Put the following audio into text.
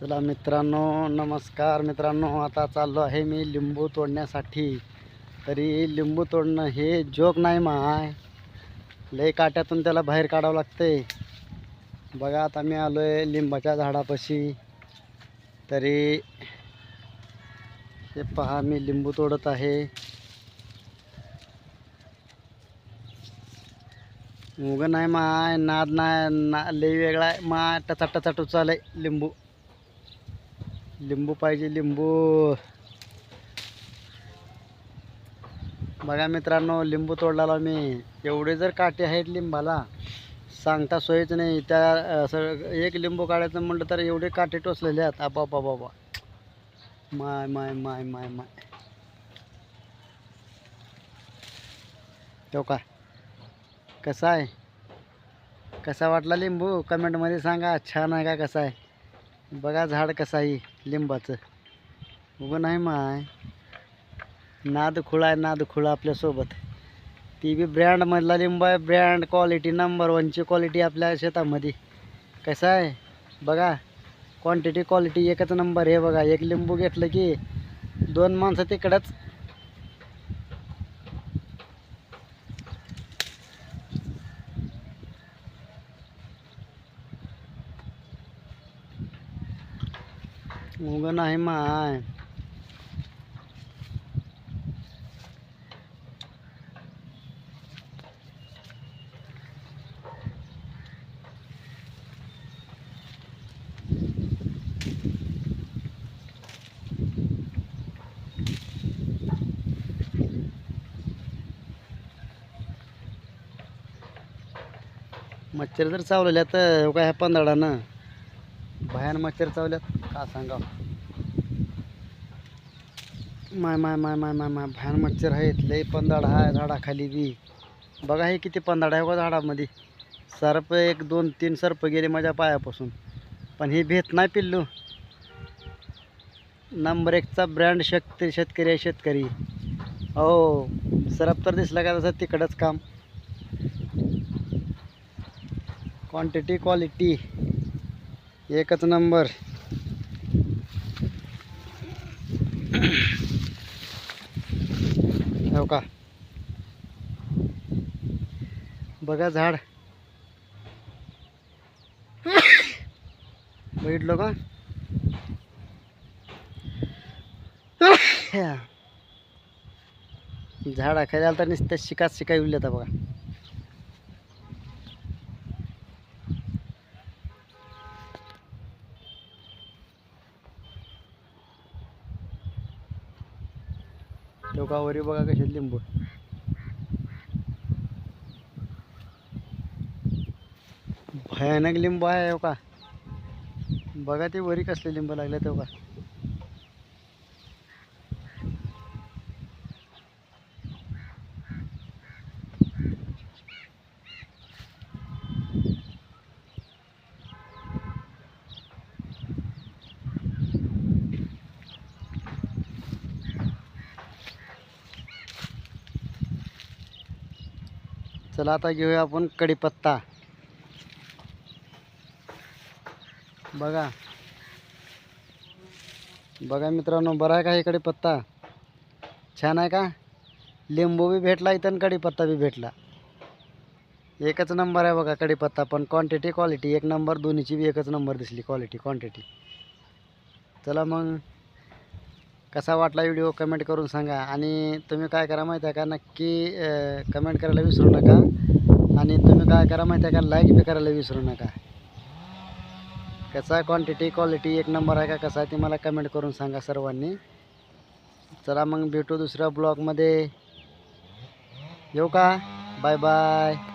चला मित्रांनो नमस्कार मित्रांनो आता चाललो आहे मी लिंबू तोडण्यासाठी. तरी लिंबू तोडणं हे जोक नाही माय. लय काट्यातून त्याला बाहेर काढावं लागते बघा आता मी आलो आहे लिंबाच्या झाडापाशी. तरी हे पहा मी लिंबू तोडत आहे. मुग नाही माय नाद नाही ना लई वेगळा आहे. माय टचा टचाट उचाल आहे लिंबू. लिंबू पाहिजे लिंबू. बघा मित्रांनो लिंबू तोडला मी एवढे जर काटे आहेत लिंबाला सांगता सोयच नाही. त्या असं एक लिंबू काढायचं म्हटलं तर एवढे काटे टोचलेले आहेत. आबा बाबा माय माय माय माय माय. तो का कसा आहे? कसा वाटला लिंबू? कमेंटमध्ये सांगा. छान आहे का? कसा आहे? बघा झाड कसं आहे. लिंबाचं. उभं नाही माय. नाद खुळा आहे नाद खुळा आपल्यासोबत. ती बी ब्रँडमधला लिंब आहे ब्रँड क्वालिटी नंबर वनची क्वालिटी आपल्या शेतामध्ये. कसं आहे? बघा क्वांटिटी क्वालिटी एकच नंबर आहे बघा. एक लिंबू घेतलं की दोन माणसं तिकडंच उगं नाही माय. मच्छर जर चावलेल्या तर काय ह्या पंधरानं. भयान मच्छर चावल्यात. का सांगा माय माय माय माय माय माय भयान मच्छर आहेत. लई पंधराड आहे झाडाखाली बी. बघा हे किती पंधराड आहे बघा झाडामध्ये. सर्प एक दोन तीन सर्प गेले माझ्या पायापासून. पण हे भेट नाही पिल्लू. नंबर एकचा ब्रँड शेत शेतकरी आहे शेतकरी. हो सरप तर दिसला का तसं तिकडंच काम. क्वांटिटी क्वालिटी एकच नंबर. हो का? बघा झाड. बघितलं का? झाड खायला तर नुसतं शिकाच शिकाय उरले बघा. लोकावरी बघा कसे लिंबू. भयानक लिंबू आहे हो का. बघा ते वरी कसले लिंबू लागले तो का चला आता घेऊया आपण कढीपत्ता. बघा. बघा मित्रांनो बरा आहे का हे कढीपत्ता? छान आहे का? लिंबू बी भेटला इथं कडीपत्ता कढीपत्ता बी भेटला. एकच नंबर आहे बघा कडीपत्ता पण क्वांटिटी क्वालिटी एक नंबर दोन्हीची बी एकच नंबर दिसली क्वालिटी क्वांटिटी चला मग. कसा वाटला व्हिडिओ कमेंट करून सांगा. आणि तुम्ही काय करा माहिती आहे का? नक्की कमेंट करायला विसरू नका. आणि तुम्ही काय करा माहिती आहे का? लाईक बी करायला विसरू नका. कसा क्वांटिटी क्वालिटी एक नंबर आहे का? कसा आहे ते मला कमेंट करून सांगा सर्वांनी. चला मग भेटू दुसऱ्या ब्लॉगमध्ये येऊ का? Bye bye